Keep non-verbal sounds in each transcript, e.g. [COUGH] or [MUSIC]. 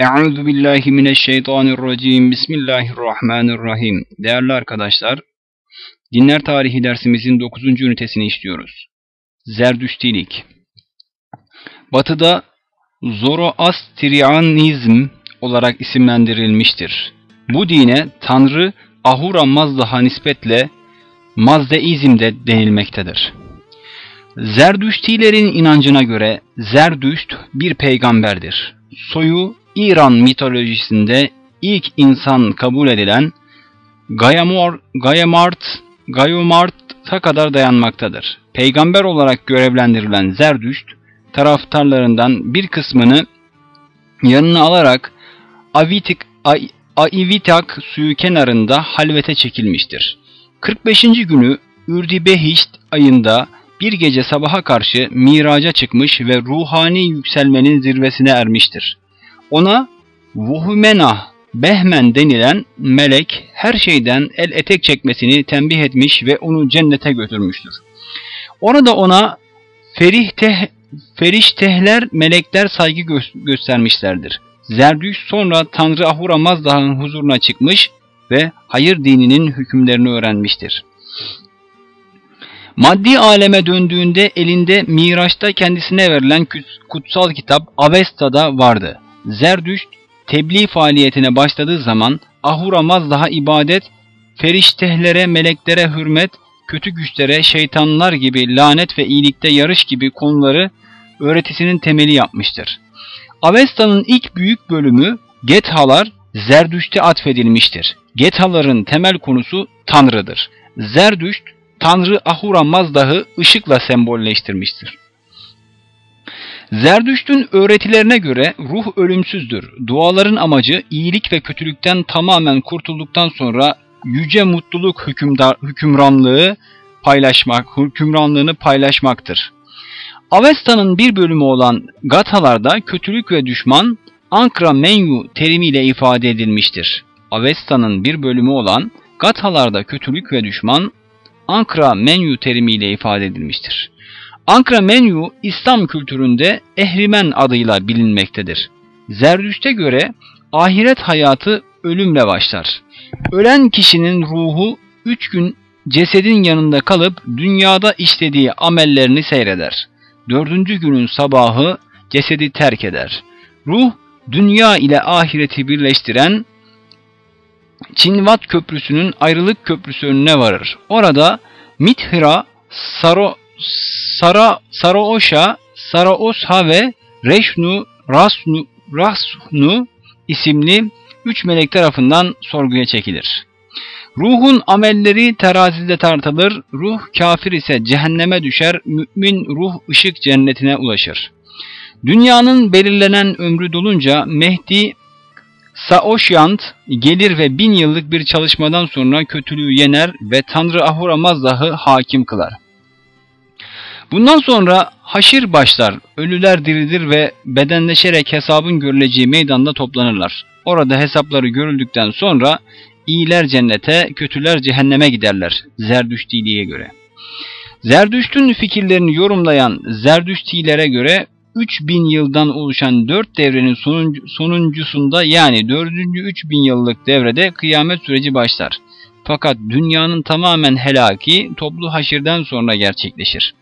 Euzu billahi mineşşeytanirracim. Bismillahirrahmanirrahim. Değerli arkadaşlar, Dinler Tarihi dersimizin 9. ünitesini işliyoruz. Zerdüştilik. Batı'da Zoroastrianizm olarak isimlendirilmiştir. Bu dine Tanrı Ahura Mazda'ha nispetle Mazdeizm de denilmektedir. Zerdüştilerin inancına göre Zerdüşt bir peygamberdir. Soyu İran mitolojisinde ilk insan kabul edilen Gayamor, Gayamart, Gayomart'a kadar dayanmaktadır. Peygamber olarak görevlendirilen Zerdüşt, taraftarlarından bir kısmını yanına alarak Avitik, Aivitak suyu kenarında halvete çekilmiştir. 45. günü Ürdibehişt ayında bir gece sabaha karşı miraca çıkmış ve ruhani yükselmenin zirvesine ermiştir. Ona Vuhumena Behmen denilen melek her şeyden el etek çekmesini tembih etmiş ve onu cennete götürmüştür. Orada ona ferih feriştehler melekler saygı gö göstermişlerdir. Zerdüş sonra Tanrı Ahura Mazda'nın huzuruna çıkmış ve hayır dininin hükümlerini öğrenmiştir. Maddi aleme döndüğünde elinde Miraç'ta kendisine verilen kutsal kitap Avesta'da vardı. Zerdüşt tebliğ faaliyetine başladığı zaman Ahura Mazda'ha ibadet, feriştehlere, meleklere hürmet, kötü güçlere, şeytanlar gibi lanet ve iyilikte yarış gibi konuları öğretisinin temeli yapmıştır. Avesta'nın ilk büyük bölümü Gethalar Zerdüşt'e atfedilmiştir. Gethaların temel konusu Tanrı'dır. Zerdüşt, Tanrı Ahura Mazdah'ı ışıkla sembolleştirmiştir. Zerdüşt'ün öğretilerine göre ruh ölümsüzdür. Duaların amacı iyilik ve kötülükten tamamen kurtulduktan sonra yüce mutluluk hükümdar, hükümranlığı paylaşmak, hükümranlığını paylaşmaktır. Avesta'nın bir bölümü olan Gathalarda kötülük ve düşman Ankra Menyu terimiyle ifade edilmiştir. Avesta'nın bir bölümü olan Gathalarda kötülük ve düşman Ankra Menyu terimiyle ifade edilmiştir. Ankara Menyu İslam kültüründe Ehrimen adıyla bilinmektedir. Zerdüşt'e göre ahiret hayatı ölümle başlar. Ölen kişinin ruhu üç gün cesedin yanında kalıp dünyada işlediği amellerini seyreder. Dördüncü günün sabahı cesedi terk eder. Ruh dünya ile ahireti birleştiren Çinvat Köprüsü'nün ayrılık köprüsü önüne varır. Orada Mithra Saro Sara, Saraoşa, Saraosha ve Reşnu, Rasnu, Rasnu isimli üç melek tarafından sorguya çekilir. Ruhun amelleri terazide tartılır, ruh kafir ise cehenneme düşer, mümin ruh ışık cennetine ulaşır. Dünyanın belirlenen ömrü dolunca Mehdi Saoşyant gelir ve bin yıllık bir çalışmadan sonra kötülüğü yener ve Tanrı Ahura Mazdah'ı hakim kılar. Bundan sonra haşir başlar, ölüler dirilir ve bedenleşerek hesabın görüleceği meydanda toplanırlar. Orada hesapları görüldükten sonra iyiler cennete, kötüler cehenneme giderler Zerdüştiliğe göre. Zerdüşt'ün fikirlerini yorumlayan Zerdüştilere göre 3000 yıldan oluşan 4 devrenin sonuncu, sonuncusunda yani 4. 3000 yıllık devrede kıyamet süreci başlar. Fakat dünyanın tamamen helaki toplu haşirden sonra gerçekleşir.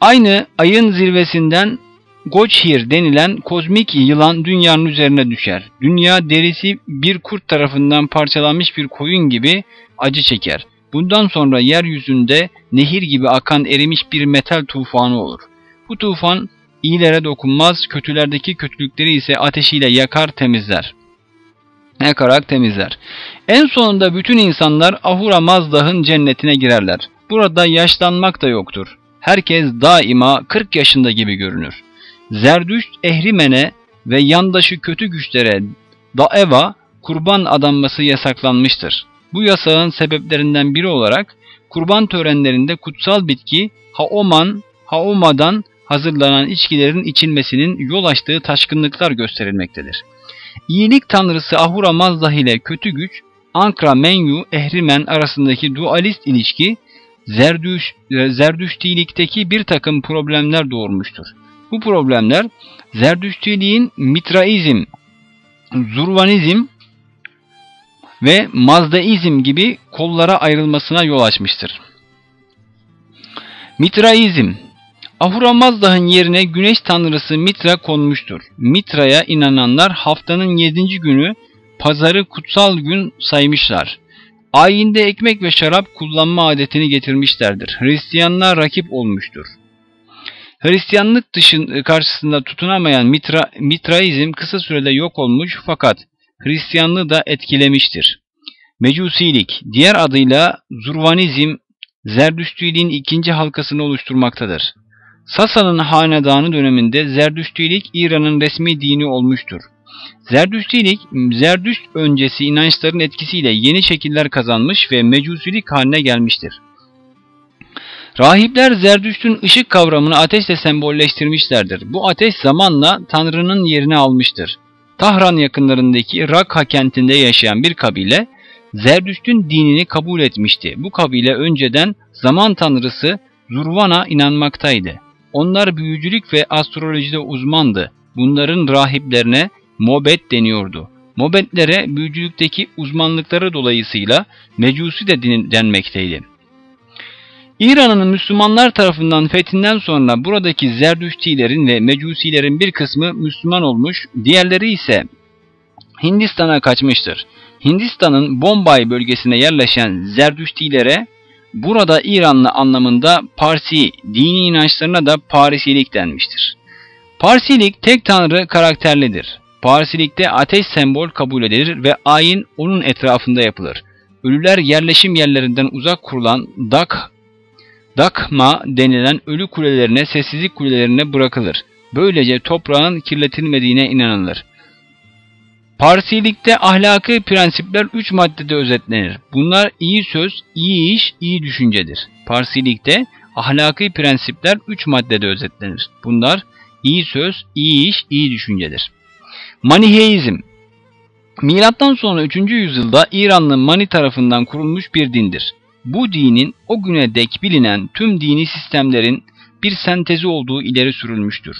Aynı ayın zirvesinden Goçhir denilen kozmik yılan dünyanın üzerine düşer. Dünya derisi bir kurt tarafından parçalanmış bir koyun gibi acı çeker. Bundan sonra yeryüzünde nehir gibi akan erimiş bir metal tufanı olur. Bu tufan iyilere dokunmaz, kötülerdeki kötülükleri ise ateşiyle yakar temizler. Yakarak temizler. En sonunda bütün insanlar Ahura Mazdah'ın cennetine girerler. Burada yaşlanmak da yoktur herkes daima 40 yaşında gibi görünür. Zerdüşt Ehrimen'e ve yandaşı kötü güçlere Daeva kurban adanması yasaklanmıştır. Bu yasağın sebeplerinden biri olarak kurban törenlerinde kutsal bitki Haoman, Haoma'dan hazırlanan içkilerin içilmesinin yol açtığı taşkınlıklar gösterilmektedir. İyilik tanrısı Ahura Mazdah ile kötü güç Ankra Menyu Ehrimen arasındaki dualist ilişki Zerdüş, e, Zerdüştilikteki bir takım problemler doğurmuştur. Bu problemler Zerdüştiliğin Mitraizm Zurvanizm ve Mazdaizm gibi kollara ayrılmasına yol açmıştır. Mitraizm Ahura Mazda'nın yerine güneş tanrısı Mitra konmuştur. Mitra'ya inananlar haftanın 7. günü pazarı kutsal gün saymışlar. Ayinde ekmek ve şarap kullanma adetini getirmişlerdir. Hristiyanlar rakip olmuştur. Hristiyanlık dışın karşısında tutunamayan Mitra, Mitraizm kısa sürede yok olmuş fakat Hristiyanlığı da etkilemiştir. Mecusilik, diğer adıyla Zurvanizm, Zerdüştülüğün ikinci halkasını oluşturmaktadır. Sasa'nın hanedanı döneminde Zerdüştülük İran'ın resmi dini olmuştur. Zerdüştülük, Zerdüşt öncesi inançların etkisiyle yeni şekiller kazanmış ve mecusilik haline gelmiştir. Rahipler Zerdüşt'ün ışık kavramını ateşle sembolleştirmişlerdir. Bu ateş zamanla Tanrı'nın yerini almıştır. Tahran yakınlarındaki Rakha kentinde yaşayan bir kabile, Zerdüşt'ün dinini kabul etmişti. Bu kabile önceden zaman tanrısı Zurvan'a inanmaktaydı. Onlar büyücülük ve astrolojide uzmandı. Bunların rahiplerine Mobet deniyordu. Mobetlere büyücülükteki uzmanlıkları dolayısıyla Mecusi de denmekteydi. İran'ın Müslümanlar tarafından fethinden sonra buradaki Zerdüştilerin ve Mecusilerin bir kısmı Müslüman olmuş, diğerleri ise Hindistan'a kaçmıştır. Hindistan'ın Bombay bölgesine yerleşen Zerdüştilere burada İranlı anlamında Parsi, dini inançlarına da Parisilik denmiştir. Parsilik tek tanrı karakterlidir. Parsilikte ateş sembol kabul edilir ve ayin onun etrafında yapılır. Ölüler yerleşim yerlerinden uzak kurulan dak, dakma denilen ölü kulelerine, sessizlik kulelerine bırakılır. Böylece toprağın kirletilmediğine inanılır. Parsilikte ahlaki prensipler üç maddede özetlenir. Bunlar iyi söz, iyi iş, iyi düşüncedir. Parsilikte ahlaki prensipler üç maddede özetlenir. Bunlar iyi söz, iyi iş, iyi düşüncedir. Maniheizm Milattan sonra 3. yüzyılda İranlı Mani tarafından kurulmuş bir dindir. Bu dinin o güne dek bilinen tüm dini sistemlerin bir sentezi olduğu ileri sürülmüştür.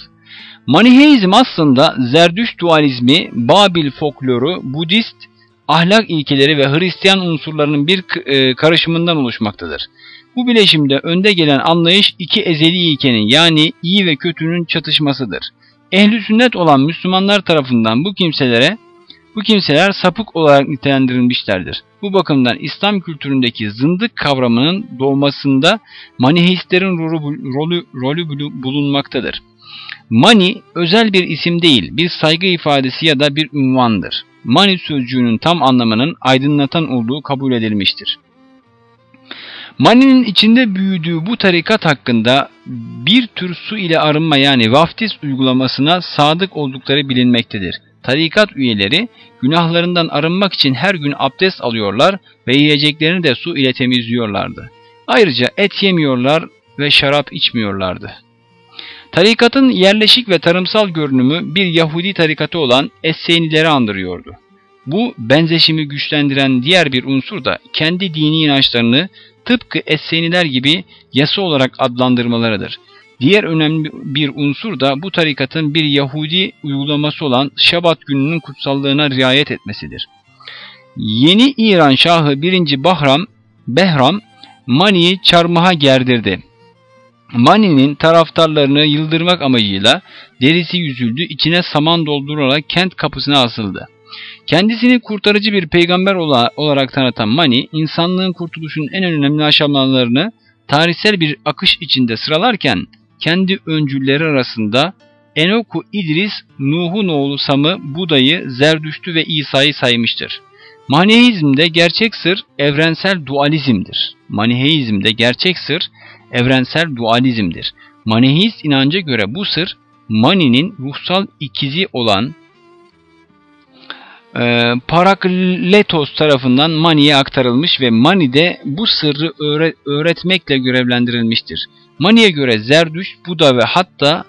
Maniheizm aslında Zerdüş dualizmi, Babil folkloru, Budist ahlak ilkeleri ve Hristiyan unsurlarının bir e, karışımından oluşmaktadır. Bu bileşimde önde gelen anlayış iki ezeli ilkenin yani iyi ve kötünün çatışmasıdır. Ehli sünnet olan Müslümanlar tarafından bu kimselere bu kimseler sapık olarak nitelendirilmişlerdir. Bu bakımdan İslam kültüründeki zındık kavramının doğmasında maniheistlerin rolü, rolü, rolü bulunmaktadır. Mani özel bir isim değil, bir saygı ifadesi ya da bir ünvandır. Mani sözcüğünün tam anlamının aydınlatan olduğu kabul edilmiştir. Mani'nin içinde büyüdüğü bu tarikat hakkında bir tür su ile arınma yani vaftiz uygulamasına sadık oldukları bilinmektedir. Tarikat üyeleri günahlarından arınmak için her gün abdest alıyorlar ve yiyeceklerini de su ile temizliyorlardı. Ayrıca et yemiyorlar ve şarap içmiyorlardı. Tarikatın yerleşik ve tarımsal görünümü bir Yahudi tarikatı olan Essenileri andırıyordu. Bu benzeşimi güçlendiren diğer bir unsur da kendi dini inançlarını tıpkı Esseniler gibi yasa olarak adlandırmalarıdır. Diğer önemli bir unsur da bu tarikatın bir Yahudi uygulaması olan Şabat gününün kutsallığına riayet etmesidir. Yeni İran Şahı 1. Bahram, Behram, Mani'yi çarmıha gerdirdi. Mani'nin taraftarlarını yıldırmak amacıyla derisi yüzüldü, içine saman doldurularak kent kapısına asıldı. Kendisini kurtarıcı bir peygamber olarak tanıtan Mani, insanlığın kurtuluşunun en önemli aşamalarını tarihsel bir akış içinde sıralarken, kendi öncülleri arasında Enoku İdris, Nuh'un oğlu Sam'ı, Buda'yı, Zerdüştü ve İsa'yı saymıştır. Maniheizmde gerçek sır evrensel dualizmdir. Maniheizmde gerçek sır evrensel dualizmdir. Maniheist inanca göre bu sır Mani'nin ruhsal ikizi olan e, Parakletos tarafından Mani'ye aktarılmış ve Mani de bu sırrı öğret öğretmekle görevlendirilmiştir. Mani'ye göre Zerdüş, Buda ve hatta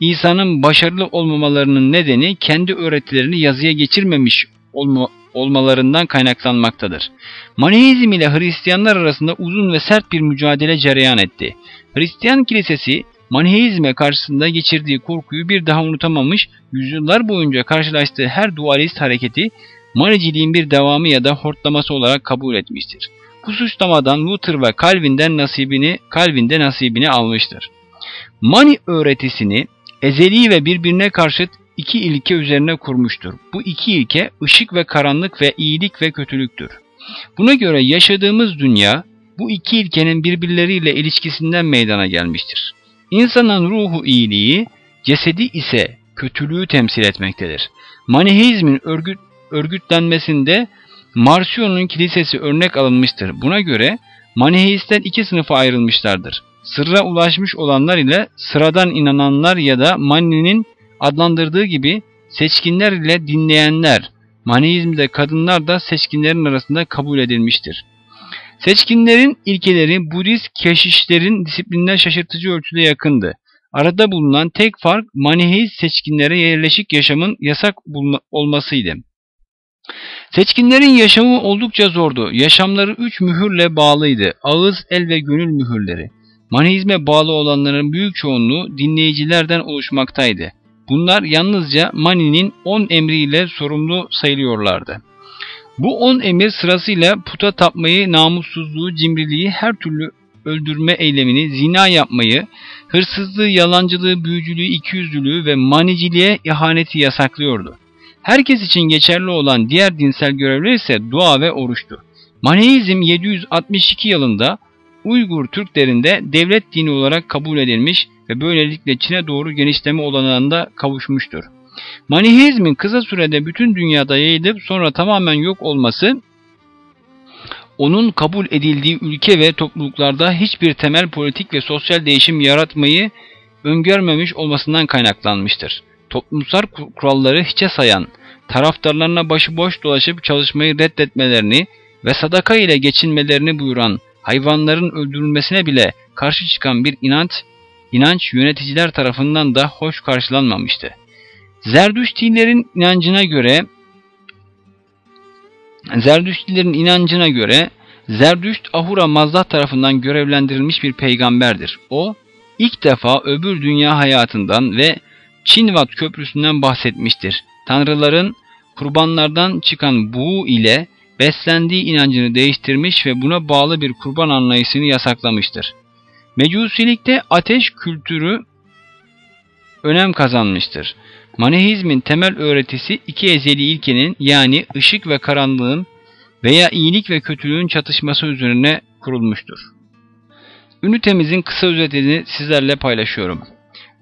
İsa'nın başarılı olmamalarının nedeni kendi öğretilerini yazıya geçirmemiş olma, olmalarından kaynaklanmaktadır. Maniheizm ile Hristiyanlar arasında uzun ve sert bir mücadele cereyan etti. Hristiyan kilisesi Maniheizme karşısında geçirdiği korkuyu bir daha unutamamış, yüzyıllar boyunca karşılaştığı her dualist hareketi maniciliğin bir devamı ya da hortlaması olarak kabul etmiştir. Bu suçlamadan Luther ve Calvin'den nasibini, Calvin'de nasibini almıştır. Mani öğretisini ezeli ve birbirine karşıt iki ilke üzerine kurmuştur. Bu iki ilke ışık ve karanlık ve iyilik ve kötülüktür. Buna göre yaşadığımız dünya bu iki ilkenin birbirleriyle ilişkisinden meydana gelmiştir. İnsanın ruhu iyiliği, cesedi ise kötülüğü temsil etmektedir. Maniheizmin örgüt, örgütlenmesinde Marsion'un kilisesi örnek alınmıştır. Buna göre Maniheistler iki sınıfa ayrılmışlardır. Sırra ulaşmış olanlar ile sıradan inananlar ya da Mani'nin adlandırdığı gibi seçkinler ile dinleyenler. Maniizmde kadınlar da seçkinlerin arasında kabul edilmiştir. Seçkinlerin ilkeleri Budist keşişlerin disiplinden şaşırtıcı ölçüde yakındı. Arada bulunan tek fark Maniheist seçkinlere yerleşik yaşamın yasak olmasıydı. Seçkinlerin yaşamı oldukça zordu. Yaşamları üç mühürle bağlıydı. Ağız, el ve gönül mühürleri. Maniizme bağlı olanların büyük çoğunluğu dinleyicilerden oluşmaktaydı. Bunlar yalnızca Mani'nin on emriyle sorumlu sayılıyorlardı. Bu on emir sırasıyla puta tapmayı, namussuzluğu, cimriliği, her türlü öldürme eylemini, zina yapmayı, hırsızlığı, yalancılığı, büyücülüğü, ikiyüzlülüğü ve maniciliğe ihaneti yasaklıyordu. Herkes için geçerli olan diğer dinsel görevler ise dua ve oruçtu. Maneizm 762 yılında Uygur Türklerinde devlet dini olarak kabul edilmiş ve böylelikle Çin'e doğru genişleme olanağında kavuşmuştur. Maniheizmin kısa sürede bütün dünyada yayılıp sonra tamamen yok olması onun kabul edildiği ülke ve topluluklarda hiçbir temel politik ve sosyal değişim yaratmayı öngörmemiş olmasından kaynaklanmıştır. Toplumsal kuralları hiçe sayan, taraftarlarına başıboş dolaşıp çalışmayı reddetmelerini ve sadaka ile geçinmelerini buyuran hayvanların öldürülmesine bile karşı çıkan bir inanç, inanç yöneticiler tarafından da hoş karşılanmamıştı. Zerdüştilerin inancına göre Zerdüştilerin inancına göre Zerdüşt Ahura Mazda tarafından görevlendirilmiş bir peygamberdir. O ilk defa öbür dünya hayatından ve Çinvat köprüsünden bahsetmiştir. Tanrıların kurbanlardan çıkan buğu ile beslendiği inancını değiştirmiş ve buna bağlı bir kurban anlayışını yasaklamıştır. Mecusilikte ateş kültürü önem kazanmıştır. Manihizmin temel öğretisi iki ezeli ilkenin yani ışık ve karanlığın veya iyilik ve kötülüğün çatışması üzerine kurulmuştur. Ünitemizin kısa özetini sizlerle paylaşıyorum.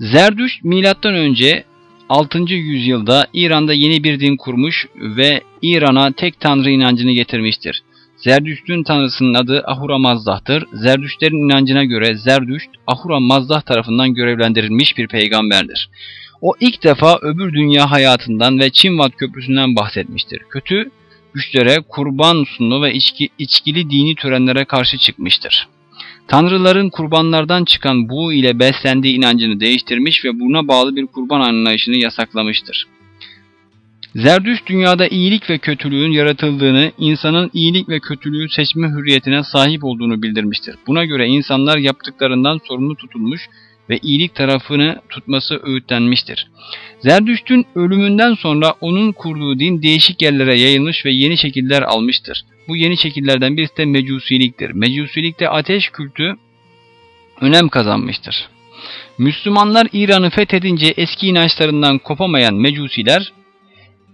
Zerdüşt önce 6. yüzyılda İran'da yeni bir din kurmuş ve İran'a tek tanrı inancını getirmiştir. Zerdüşt'ün tanrısının adı Ahura Mazdah'tır. Zerdüştlerin inancına göre Zerdüşt, Ahura Mazdah tarafından görevlendirilmiş bir peygamberdir. O ilk defa öbür dünya hayatından ve Çinvat Köprüsü'nden bahsetmiştir. Kötü güçlere kurban sundu ve içki, içkili dini törenlere karşı çıkmıştır. Tanrıların kurbanlardan çıkan buğu ile beslendiği inancını değiştirmiş ve buna bağlı bir kurban anlayışını yasaklamıştır. Zerdüş dünyada iyilik ve kötülüğün yaratıldığını, insanın iyilik ve kötülüğü seçme hürriyetine sahip olduğunu bildirmiştir. Buna göre insanlar yaptıklarından sorumlu tutulmuş ve iyilik tarafını tutması öğütlenmiştir. Zerdüşt'ün ölümünden sonra onun kurduğu din değişik yerlere yayılmış ve yeni şekiller almıştır. Bu yeni şekillerden birisi de mecusiliktir. Mecusilikte ateş kültü önem kazanmıştır. Müslümanlar İran'ı fethedince eski inançlarından kopamayan mecusiler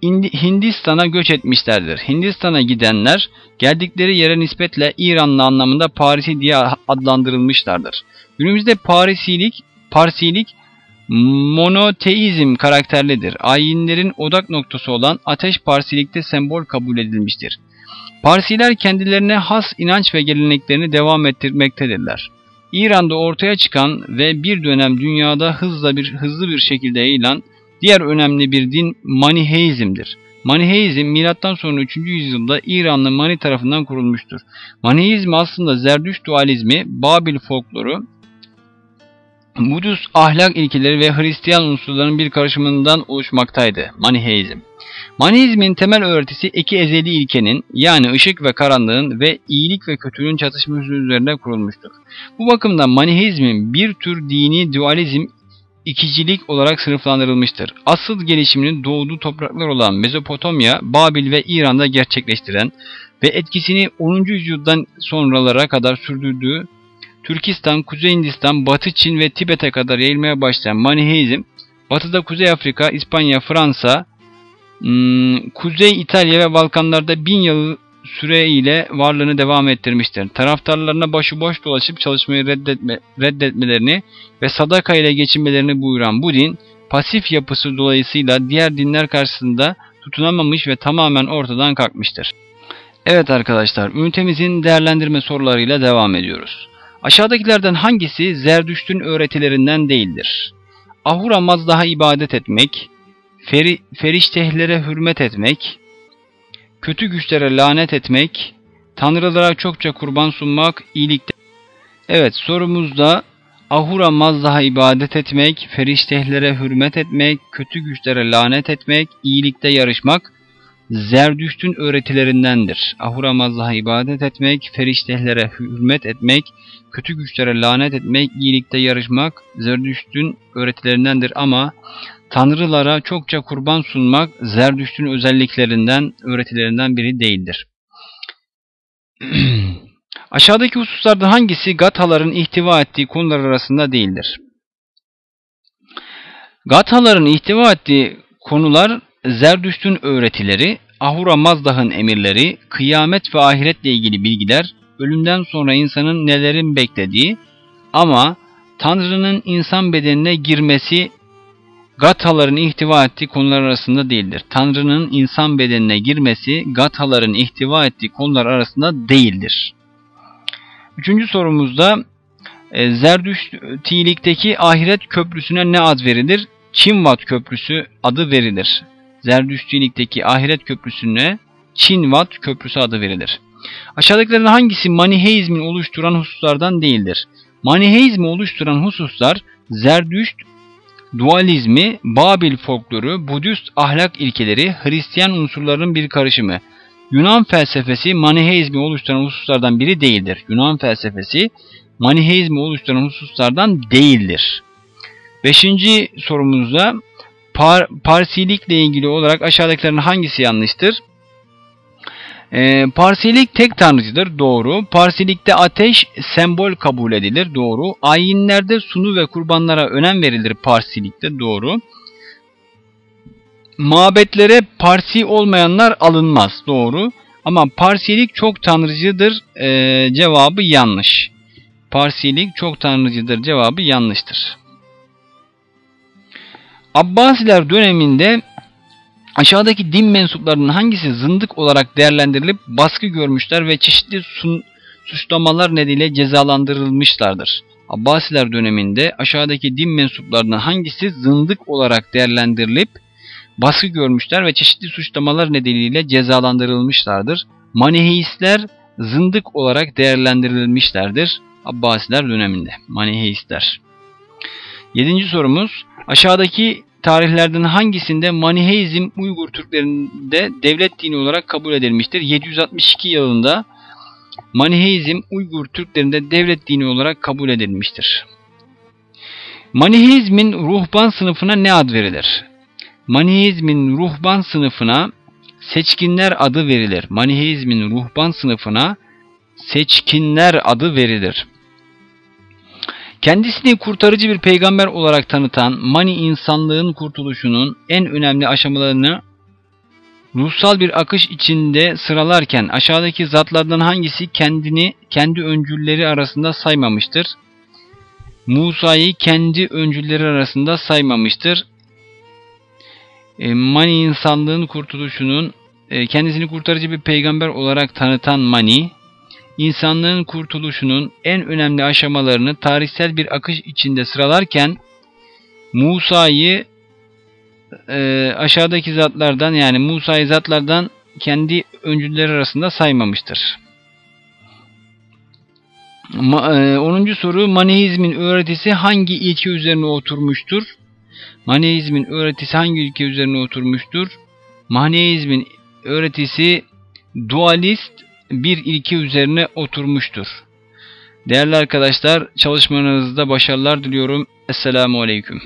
Hindistan'a göç etmişlerdir. Hindistan'a gidenler geldikleri yere nispetle İranlı anlamında Parisi diye adlandırılmışlardır. Günümüzde Parisilik, Parsilik monoteizm karakterlidir. Ayinlerin odak noktası olan ateş Parsilikte sembol kabul edilmiştir. Parsiler kendilerine has inanç ve geleneklerini devam ettirmektedirler. İran'da ortaya çıkan ve bir dönem dünyada hızla bir hızlı bir şekilde yayılan diğer önemli bir din Maniheizm'dir. Maniheizm milattan sonra 3. yüzyılda İranlı Mani tarafından kurulmuştur. Maniheizm aslında Zerdüşt dualizmi, Babil folkloru, Budist ahlak ilkeleri ve Hristiyan unsurların bir karışımından oluşmaktaydı. Maniheizm. Maniheizmin temel öğretisi iki ezeli ilkenin yani ışık ve karanlığın ve iyilik ve kötülüğün çatışması üzerine kurulmuştur. Bu bakımdan Maniheizmin bir tür dini dualizm ikicilik olarak sınıflandırılmıştır. Asıl gelişimini doğduğu topraklar olan Mezopotamya, Babil ve İran'da gerçekleştiren ve etkisini 10. yüzyıldan sonralara kadar sürdürdüğü Türkistan, Kuzey Hindistan, Batı Çin ve Tibet'e kadar yayılmaya başlayan Maniheizm, Batı'da Kuzey Afrika, İspanya, Fransa, hmm, Kuzey İtalya ve Balkanlarda bin yıl süreyle varlığını devam ettirmiştir. Taraftarlarına başıboş dolaşıp çalışmayı reddetme, reddetmelerini ve sadaka ile geçinmelerini buyuran bu din, pasif yapısı dolayısıyla diğer dinler karşısında tutunamamış ve tamamen ortadan kalkmıştır. Evet arkadaşlar, ünitemizin değerlendirme sorularıyla devam ediyoruz. Aşağıdakilerden hangisi Zerdüşt'ün öğretilerinden değildir? Ahura Mazdah'a ibadet etmek, feri, feriştehlere hürmet etmek, kötü güçlere lanet etmek, tanrılara çokça kurban sunmak, iyilikte... Evet sorumuzda Ahura Mazdah'a ibadet etmek, feriştehlere hürmet etmek, kötü güçlere lanet etmek, iyilikte yarışmak, Zerdüşt'ün öğretilerindendir. Ahura Mazdah'a ibadet etmek, feriştehlere hürmet etmek, kötü güçlere lanet etmek, iyilikte yarışmak Zerdüşt'ün öğretilerindendir ama tanrılara çokça kurban sunmak Zerdüşt'ün özelliklerinden, öğretilerinden biri değildir. [CLEARS THROAT] Aşağıdaki hususlardan hangisi Gathaların ihtiva ettiği konular arasında değildir? Gathaların ihtiva ettiği konular Zerdüşt'ün öğretileri, Ahura Mazdah'ın emirleri, kıyamet ve ahiretle ilgili bilgiler, ölümden sonra insanın nelerin beklediği ama Tanrı'nın insan bedenine girmesi Gathaların ihtiva ettiği konular arasında değildir. Tanrı'nın insan bedenine girmesi Gathaların ihtiva ettiği konular arasında değildir. Üçüncü sorumuzda e, Zerdüştilikteki ahiret köprüsüne ne ad verilir? Çinvat Köprüsü adı verilir. Zerdüştilikteki ahiret köprüsüne Çinvat Köprüsü adı verilir. Aşağıdakilerden hangisi Maniheizmin oluşturan hususlardan değildir? Maniheizmi oluşturan hususlar Zerdüşt, dualizmi, Babil folkloru, Budist ahlak ilkeleri, Hristiyan unsurların bir karışımı. Yunan felsefesi Maniheizmi oluşturan hususlardan biri değildir. Yunan felsefesi Maniheizmi oluşturan hususlardan değildir. Beşinci sorumuzda par Parsilikle ilgili olarak aşağıdakilerin hangisi yanlıştır? E, Parsilik tek tanrıcıdır. Doğru. Parsilikte ateş sembol kabul edilir. Doğru. Ayinlerde sunu ve kurbanlara önem verilir. Parsilikte. Doğru. Mabetlere Parsi olmayanlar alınmaz. Doğru. Ama Parsilik çok tanrıcıdır. E, cevabı yanlış. Parsilik çok tanrıcıdır. Cevabı yanlıştır. Abbasiler döneminde aşağıdaki din mensuplarının hangisi zındık olarak değerlendirilip baskı görmüşler ve çeşitli sun, suçlamalar nedeniyle cezalandırılmışlardır. Abbasiler döneminde aşağıdaki din mensuplarının hangisi zındık olarak değerlendirilip baskı görmüşler ve çeşitli suçlamalar nedeniyle cezalandırılmışlardır. Maniheistler zındık olarak değerlendirilmişlerdir. Abbasiler döneminde. Maniheistler. Yedinci sorumuz. Aşağıdaki tarihlerden hangisinde Maniheizm Uygur Türklerinde devlet dini olarak kabul edilmiştir? 762 yılında Maniheizm Uygur Türklerinde devlet dini olarak kabul edilmiştir. Maniheizmin ruhban sınıfına ne ad verilir? Maniheizmin ruhban sınıfına seçkinler adı verilir. Maniheizmin ruhban sınıfına seçkinler adı verilir. Kendisini kurtarıcı bir peygamber olarak tanıtan Mani insanlığın kurtuluşunun en önemli aşamalarını ruhsal bir akış içinde sıralarken aşağıdaki zatlardan hangisi kendini kendi öncülleri arasında saymamıştır? Musa'yı kendi öncülleri arasında saymamıştır. E, Mani insanlığın kurtuluşunun e, kendisini kurtarıcı bir peygamber olarak tanıtan Mani, insanlığın kurtuluşunun en önemli aşamalarını tarihsel bir akış içinde sıralarken Musa'yı e, aşağıdaki zatlardan yani Musa'yı zatlardan kendi öncüleri arasında saymamıştır. Ma- e, 10. soru Maneizmin öğretisi hangi ilke üzerine oturmuştur? Maneizmin öğretisi hangi ilke üzerine oturmuştur? Maneizmin öğretisi dualist bir ilke üzerine oturmuştur. Değerli arkadaşlar çalışmanızda başarılar diliyorum. Esselamu Aleyküm.